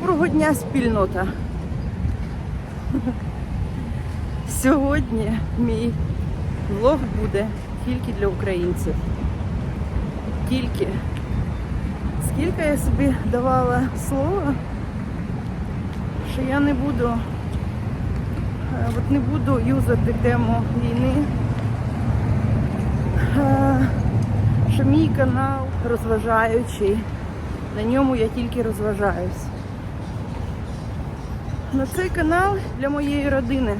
Доброго дня, спільнота. Сьогодні мій влог буде тільки для українців. Тільки. Скільки я собі давала слова, що я не буду, е, от не буду юзати тему війни. Е, Що мій канал розважаючий. На ньому я тільки розважаюсь. На цей канал для моєї родини,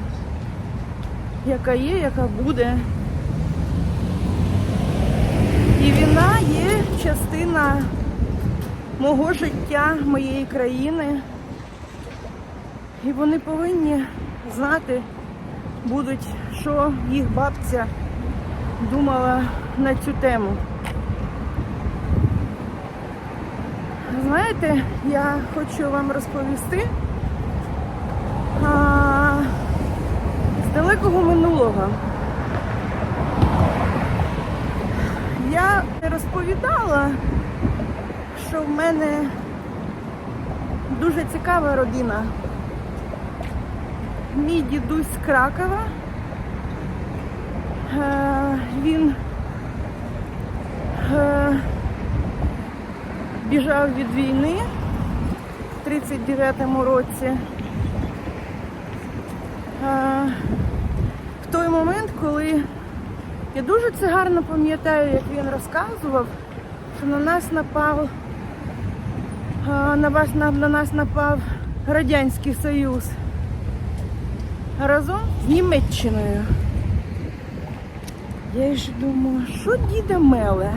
яка є, яка буде. І війна є частина мого життя, моєї країни. І вони повинні знати будуть, що їх бабця думала на цю тему. Знаєте, я хочу вам розповісти а, з далекого минулого. Я розповідала, що в мене дуже цікава родина. Мій дідусь з Кракова. Е, Він е, біжав від війни в 39-му році. Е, В той момент, коли я дуже це гарно пам'ятаю, як він розказував, що на нас напав на вас на, на нас напав Радянський Союз разом з Німеччиною. Я ж думаю, що діда меле?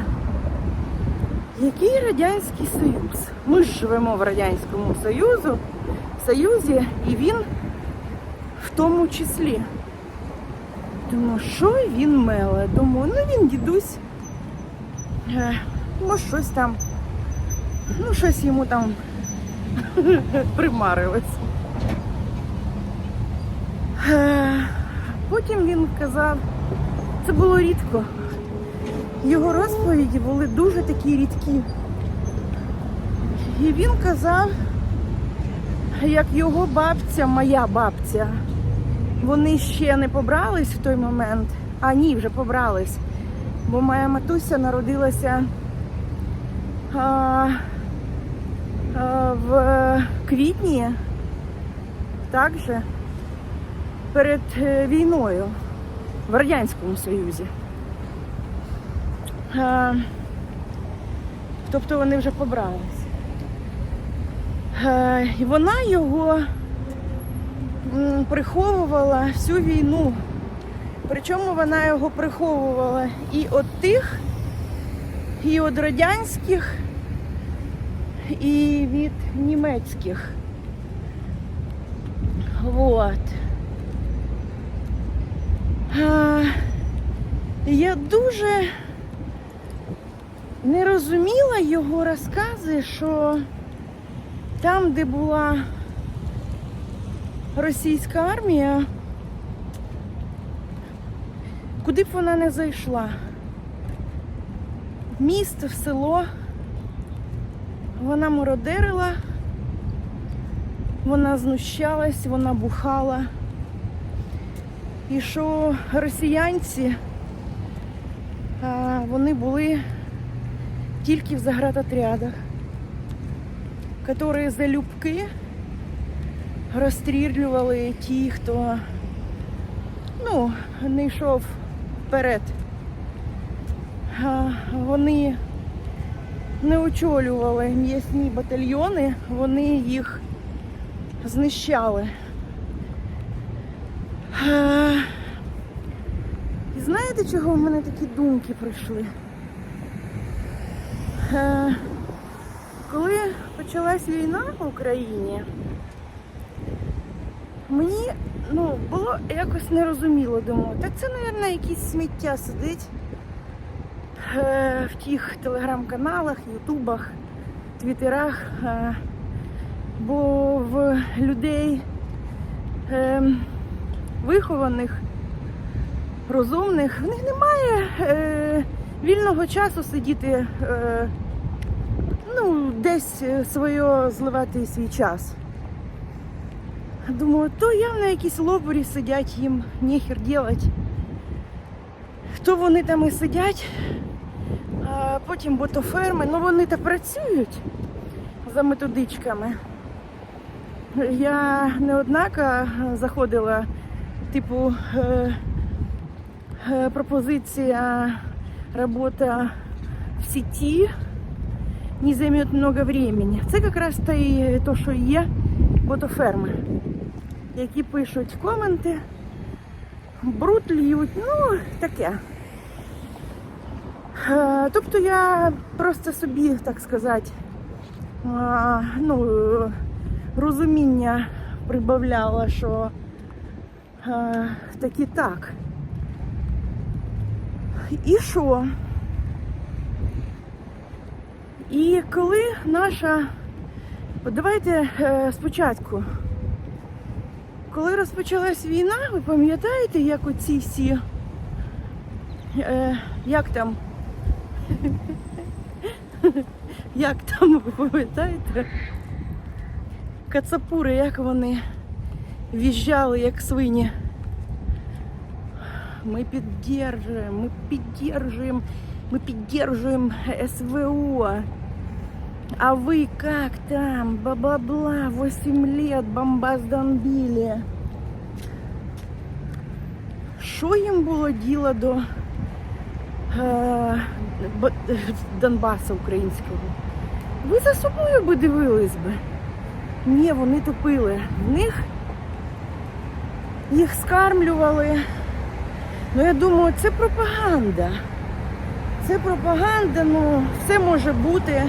Який Радянський Союз? Ми ж живемо в Радянському Союзу, Союзі, і він в тому числі. Думаю, що він меле? Думаю, ну він дідусь. Може щось там. Ну, щось йому там примарилось. Е, Потім він казав, це було рідко. Його розповіді були дуже такі рідкі. І він казав, як його бабця, моя бабця, вони ще не побрались в той момент, а ні, вже побрались. Бо моя матуся народилася а, а, в квітні, так же, перед е, війною в Радянському Союзі. Е, Тобто вони вже побрались. Е, І вона його приховувала всю війну. Причому вона його приховувала і від тих, і від радянських, і від німецьких. Вот. Е, Я дуже не розуміла його розкази, що там, де була російська армія, куди б вона не зайшла, в місто, в село, вона мародерила, вона знущалась, вона бухала. І що росіянці, вони були тільки в заградотрядах, які залюбки розстрілювали ті, хто ну, не йшов вперед. Вони не очолювали м'ясні батальйони, вони їх знищали. І знаєте, чого в мене такі думки прийшли? Коли почалась війна в Україні, мені ну, було якось нерозуміло, думаю, так це, мабуть, якісь сміття сидить е, в тих телеграм-каналах, ютубах, твіттерах, е, бо в людей е, вихованих, розумних, в них немає вільного часу сидіти. Ну, десь своє зливати свій час. Думаю, то явно якісь лобурі сидять, їм нехер делать. То вони там і сидять, а потім ботоферми, ну вони та працюють за методичками. Я неоднако заходила, типу, е, е, пропозиція робота в сеті не займет много времени. Це якраз та що є ботоферми, які пишуть коменти, бруд льють, ну таке. Е, Тобто я просто собі, так сказати, ну, е, розуміння прибавляла, що е, таки так. І що? І коли наша. От давайте спочатку. Коли розпочалась війна, ви пам'ятаєте, як оці всі. Е, як там? як там, ви пам'ятаєте? Кацапури, як вони в'їжджали, як свині. Ми піддержуємо, ми піддержуємо, ми піддержуємо СВО. А вы как там? Бла-бла-бла, 8 лет бомбас бомбили. Що їм було діло до е, б- Донбасу українського? Ви за собою би дивились би. Ні, вони тупили. В них їх скармлювали. Ну, я думаю, це пропаганда. Це пропаганда, ну, все може бути.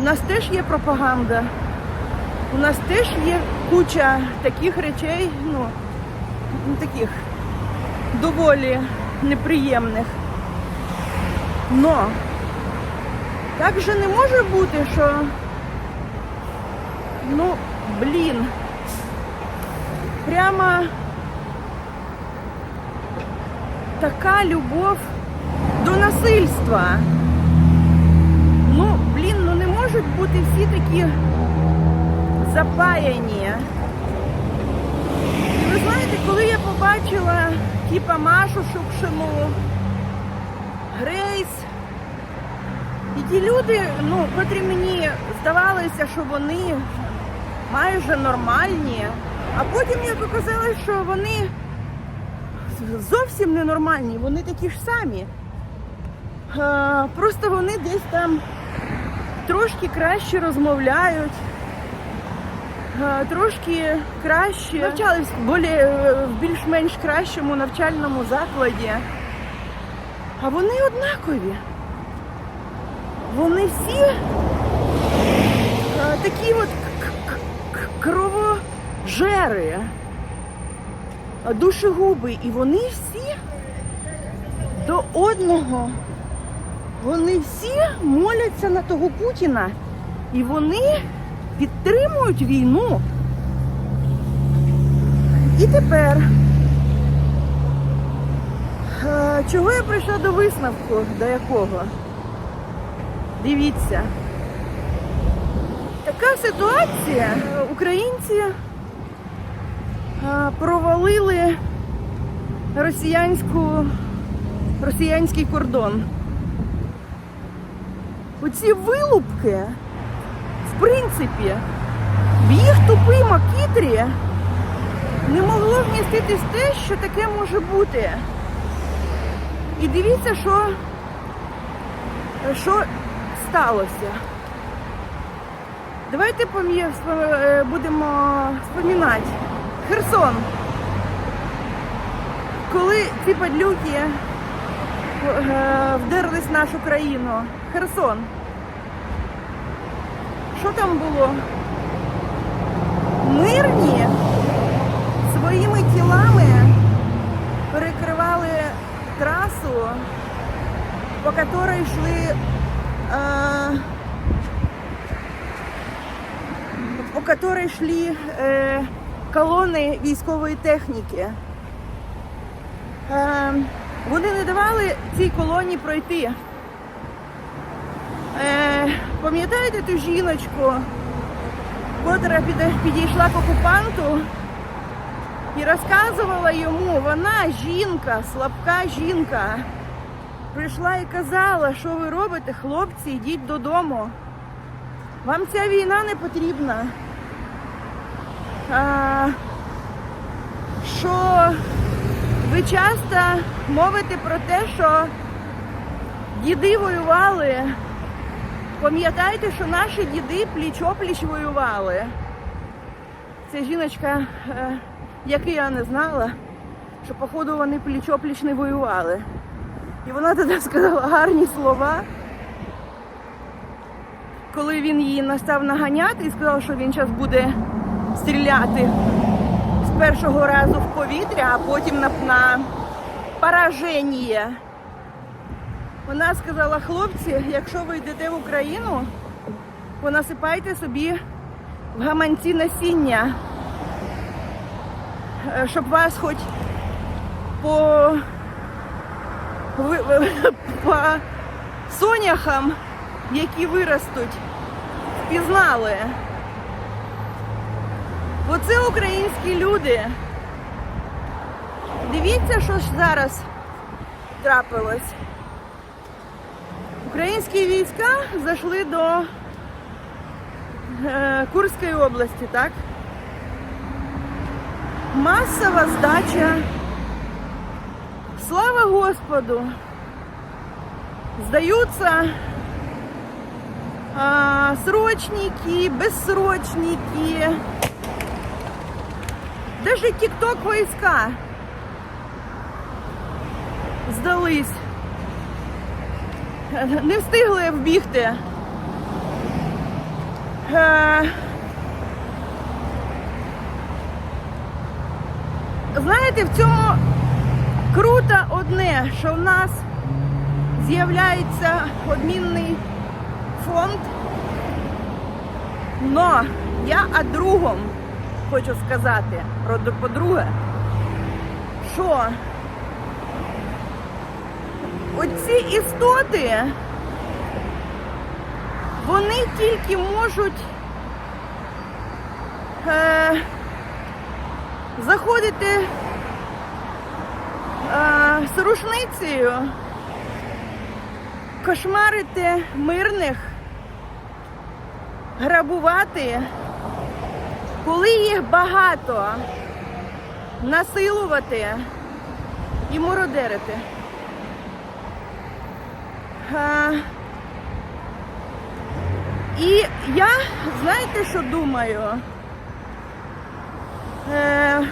У нас теж є пропаганда. У нас теж є куча таких речей, ну, таких доволі неприємних. Но так же не може бути, що ну, блін, прямо така любов до насильства. Ну, блін, ну не можуть бути всі такі запаяні. І ви знаєте, коли я побачила типа Машу Шукшину, Грейс, і ті люди, ну, котрі мені здавалося, що вони майже нормальні, а потім як оказалось, що вони зовсім ненормальні, вони такі ж самі. Е, Просто вони десь там трошки краще розмовляють, е, трошки краще навчались в більш-менш кращому навчальному закладі. А вони однакові. Вони всі е, такі от кровожери, е, душегуби, і вони всі до одного. Вони всі моляться на того Путіна і вони підтримують війну. І тепер, е, чого я прийшла до висновку, до якого? Дивіться. Така ситуація. Українці е, провалили росіянську, росіянський кордон. Оці вилупки, в принципі, в їх тупій макітрі не могло вміститись те, що таке може бути. І дивіться, що, що сталося. Давайте е, будемо спомінати. Херсон. Коли ці падлюки е, вдерлись в нашу країну. Херсон. Що там було? Мирні своїми тілами перекривали трасу, по якій йшли е, по якій йшли е, колони військової техніки. Е, вони не давали цій колоні пройти. Пам'ятаєте ту жіночку, котра підійшла к окупанту і розказувала йому, вона жінка, слабка жінка. Прийшла і казала, що ви робите, хлопці, йдіть додому. Вам ця війна не потрібна. А, що ви часто мовите про те, що діди воювали. Пам'ятайте, що наші діди пліч-опліч воювали. Ця жіночка, е, яку я не знала, що походу вони пліч-опліч не воювали. І вона тоді сказала гарні слова. Коли він її настав наганяти і сказав, що він зараз буде стріляти з першого разу в повітря, а потім на, на пораження. Вона сказала, хлопці, якщо ви йдете в Україну, понасипайте собі в гаманці насіння, е, щоб вас хоч по, по соняхам, які виростуть, впізнали. Оце українські люди. Дивіться, що ж зараз трапилось. Українські війська зайшли до е, Курської області, так? Масова здача. Слава Господу! Здаються а, срочники, безсрочники. Даже тік-ток війська здались. Не встигли вбігти. Е, Знаєте, в цьому круто одне, що в нас з'являється обмінний фонд. Но я о другом хочу сказати про по-друге, що оці істоти, вони тільки можуть е, заходити е, з рушницею, кошмарити мирних, грабувати, коли їх багато, насилувати і мородерити. Е, І я, знаєте, що думаю? Е,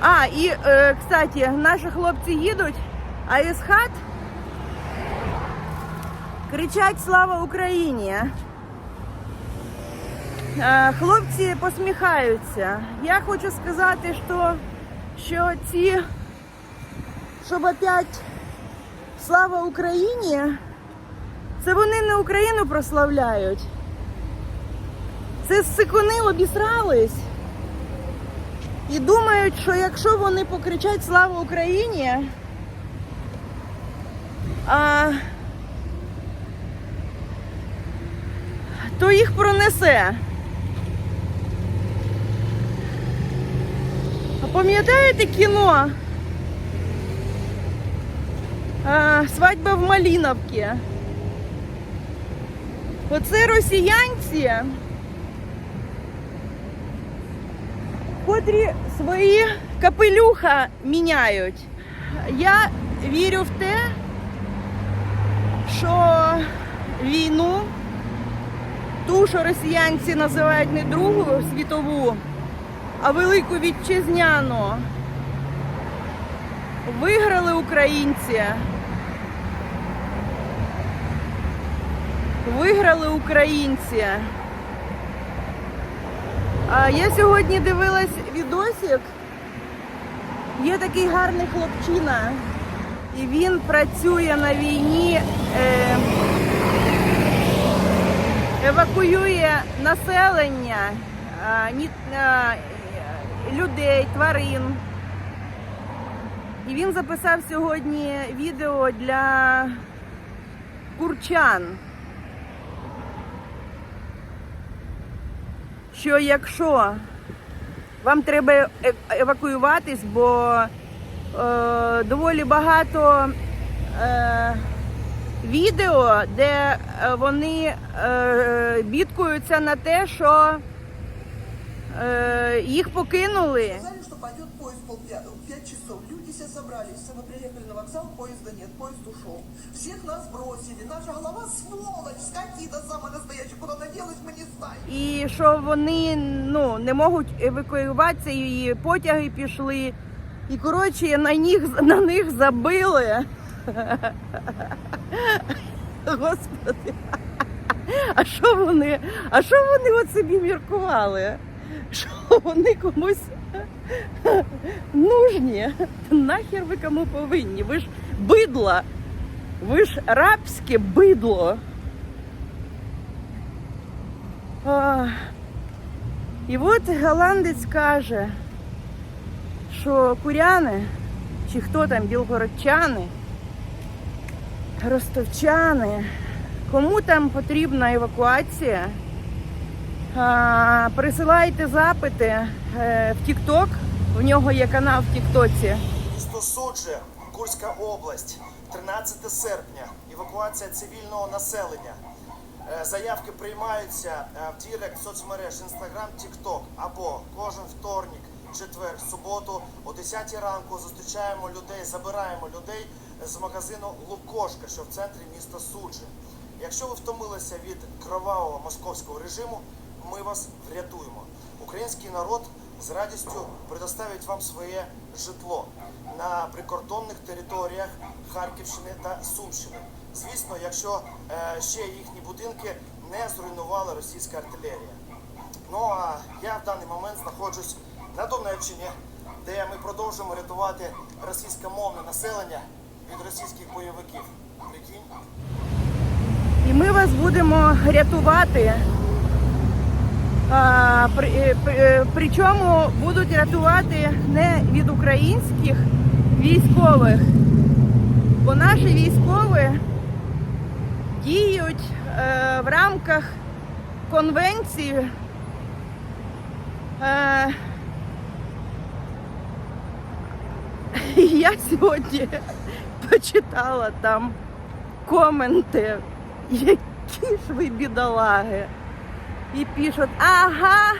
а, і, е, кстати, наші хлопці їдуть, а із хат кричать Слава Україні! Хлопці посміхаються. Я хочу сказати, що, що ці, щоб опять Слава Україні! Це вони не Україну прославляють. Це сикуни обісрались і думають, що якщо вони покричать Слава Україні, а, то їх пронесе. А пам'ятаєте кіно? Свадьба в Маліновці. Оце росіянці, котрі свої капелюха міняють. Я вірю в те, що війну, ту, що росіянці називають не Другу світову, а Велику Вітчизняну, виграли українці. Виграли українці. А я сьогодні дивилась відосик. Є такий гарний хлопчина, і він працює на війні, е, евакуює населення, а, людей, тварин. І він записав сьогодні відео для курчан. Що якщо вам треба евакуюватись, бо е, доволі багато е, відео, де е, вони е, бідкуються на те, що е, їх покинули. Все собрались, мы приехали на вокзал, поезда нет, поезд ушел. Всех нас бросили, наша голова сволочь, скотина самая настоящая, куда она делась, мы не знаем. І що вони ну, не можуть евакуюватися, і потяги пішли. І коротше на них, на них забили. Господи. А що вони? А що вони от собі міркували? Що вони комусь нужні? Нахер ви кому повинні? Ви ж бидло. Ви ж рабське бидло. А, і от голландець каже, що куряни, чи хто там, білгородчани, ростовчани, кому там потрібна евакуація, присилайте запити е, в TikTok, в нього є канал в Тіктоці. Місто Судже, Курська область, 13 серпня. Евакуація цивільного населення. Е, Заявки приймаються е, в Дірект соцмереж Instagram, TikTok або кожен вторник, четвер, суботу о 10 ранку зустрічаємо людей, забираємо людей з магазину Лукошка, що в центрі міста Суджі. Якщо ви втомилися від кровавого московського режиму, ми вас врятуємо. Український народ з радістю предоставить вам своє житло на прикордонних територіях Харківщини та Сумщини. Звісно, якщо е, ще їхні будинки не зруйнувала російська артилерія. Ну а я в даний момент знаходжусь на Донеччині, де ми продовжуємо рятувати російськомовне населення від російських бойовиків. Прикинь? І ми вас будемо рятувати. А, при, е, при- е, причому будуть рятувати не від українських військових, бо наші військові діють е, в рамках конвенції. Е, я сьогодні почитала там коменти, які ж ви бідолаги. И пишут, ага,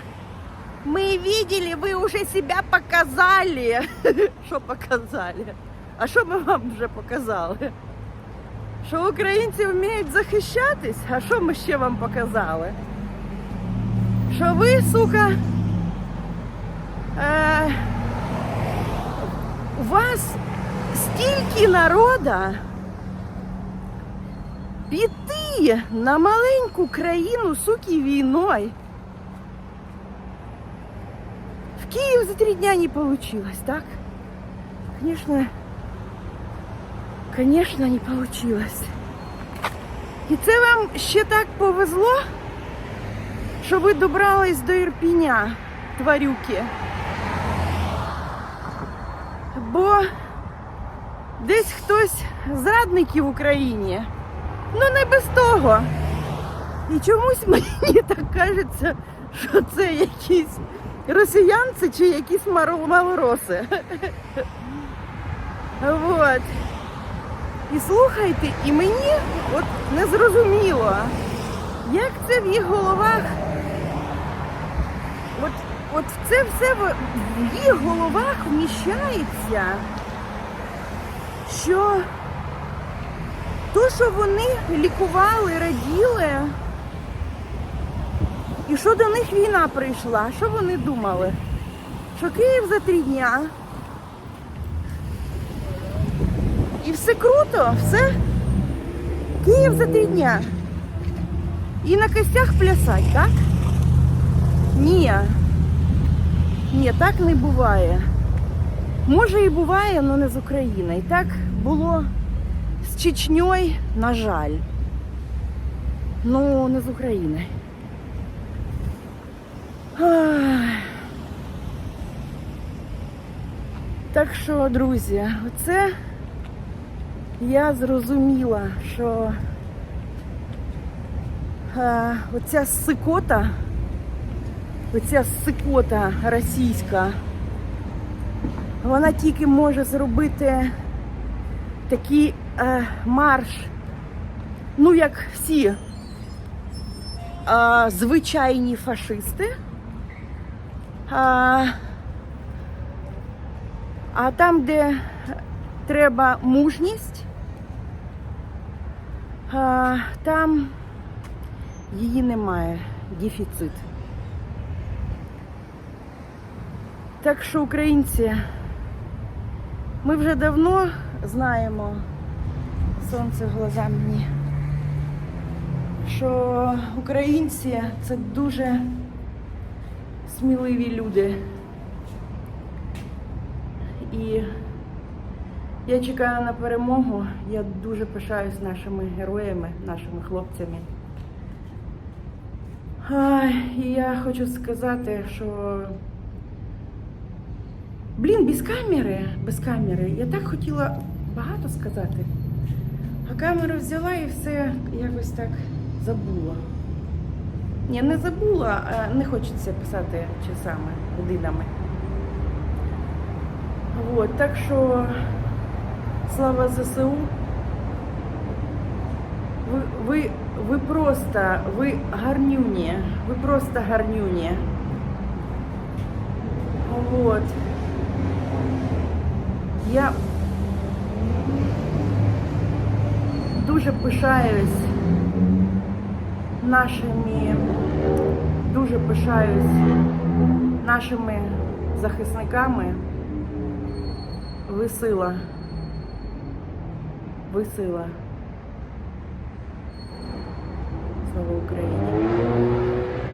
мы видели, вы уже себя показали. Що показали? А що ми вам вже показали? Що українці вміють захищатись? А що ми ще вам показали? Що ви, сука, е, у вас стільки народа піти на маленьку країну, суки, війною. В Київ за три дня не получилось, так? Конечно, конечно, не получилось. І це вам ще так повезло, що ви добрались до Ірпіня, тварюки. Бо десь хтось зрадники в Україні. Ну не без того. І чомусь мені так кажеться, що це якісь росіянці чи якісь малороси. Вот. І слухайте, і мені от не зрозуміло, як це в їх головах. От, от це все в, їх головах вміщається, що то, що вони лікували, раділи, і що до них війна прийшла, що вони думали? Що Київ за три дня. І все круто, все. Київ за три дня. І на костях плясать, так? Ні. Ні, так не буває. Може і буває, але не з України. І так було з Чечньою, на жаль. Ну, не з України. Так що, друзі, оце я зрозуміла, що е, оця сикота оця сикота російська, вона тільки може зробити такий е, марш, ну як всі е, звичайні фашисти. А, а там, де треба мужність, а, там її немає, дефіцит. Так що, українці, ми вже давно знаємо сонце в глаза мені, що українці це дуже сміливі люди. І я чекаю на перемогу. Я дуже пишаюсь нашими героями, нашими хлопцями. І я хочу сказати, що блін, без камери, без камери. Я так хотіла багато сказати. Камеру взяла і все якось так забула. Ні, не забула, а не хочеться писати часами, годинами. Вот, так що слава ЗСУ. Ви, ви, ви просто, ви гарнюні, ви просто гарнюні. Вот. Я дуже пишаюсь нашими, дуже пишаюсь нашими захисниками. Ви сила. Ви сила. Слава Україні!